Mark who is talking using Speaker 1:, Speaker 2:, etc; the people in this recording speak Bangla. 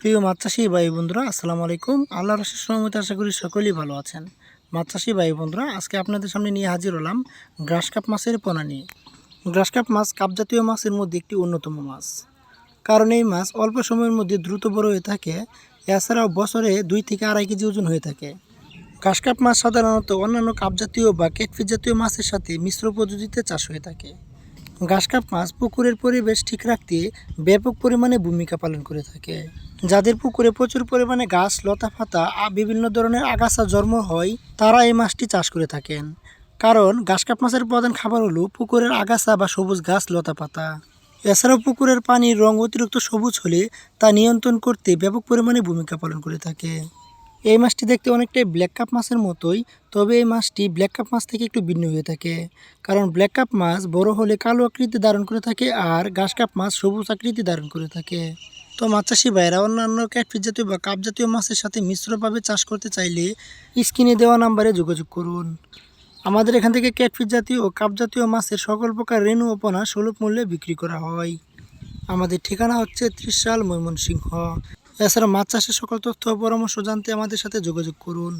Speaker 1: প্রিয় মাছ চাষি ভাই বন্ধুরা, আসসালামু আলাইকুম। আল্লাহ রসের সহমতে আশা করি সকলেই ভালো আছেন। মাছ চাষি ভাই বন্ধুরা, আজকে আপনাদের সামনে নিয়ে হাজির হলাম গ্রাস কাপ মাছের পোনা নিয়ে। গ্রাস কাপ মাছ কাপ জাতীয় মাছের মধ্যে একটি অন্যতম মাছ। কারণ এই মাছ অল্প সময়ের মধ্যে দ্রুত বড় হয়ে থাকে, এছাড়াও বছরে দুই থেকে আড়াই কেজি ওজন হয়ে থাকে। ঘাসকাপ মাছ সাধারণত অন্যান্য কাপ জাতীয় বা কেটফিট জাতীয় মাছের সাথে মিশ্র পদ্ধতিতে চাষ হয়ে থাকে। ঘাসকাপ মাছ পুকুরের পরিবেশ ঠিক রাখতে ব্যাপক পরিমাণে ভূমিকা পালন করে থাকে। যাদের পুকুরে প্রচুর পরিমাণে গাছ, লতা পাতা আ- বিভিন্ন ধরনের আগাছা জন্ম হয়, তারা এই মাছটি চাষ করে থাকেন। কারণ ঘাসকাপ মাছের প্রধান খাবার হলো পুকুরের আগাছা বা সবুজ গাছ, লতা পাতা। এছাড়াও পুকুরের পানির রং অতিরিক্ত সবুজ হলে তা নিয়ন্ত্রণ করতে ব্যাপক পরিমাণে ভূমিকা পালন করে থাকে। এই মাছটি দেখতে অনেকটাই ব্ল্যাক কাপ মাছের মতোই, তবে এই মাছটি ব্ল্যাক কাপ মাছ থেকে একটু ভিন্ন হয়ে থাকে। কারণ ব্ল্যাক কাপ মাছ বড় হলে কালো আকৃতি ধারণ করে থাকে আর ঘাস কাপ মাছ সবুজ আকৃতি ধারণ করে থাকে। তো মাছ চাষি ভাইরা অন্যান্য ক্যাটফিস জাতীয় বা কাপ জাতীয় মাছের সাথে মিশ্রভাবে চাষ করতে চাইলে স্ক্রিনে দেওয়া নাম্বারে যোগাযোগ করুন। আমাদের এখান থেকে ক্যাটফিস জাতীয় ও কাপ জাতীয় মাছের সকল প্রকার রেণু ও পোনা সুলভ মূল্যে বিক্রি করা হয়। আমাদের ঠিকানা হচ্ছে ত্রিশাল ময়মনসিংহ। এছাড়া মাছ চাষের সকল তথ্য পরামর্শ জানতে আমাদের সাথে যোগাযোগ করুন।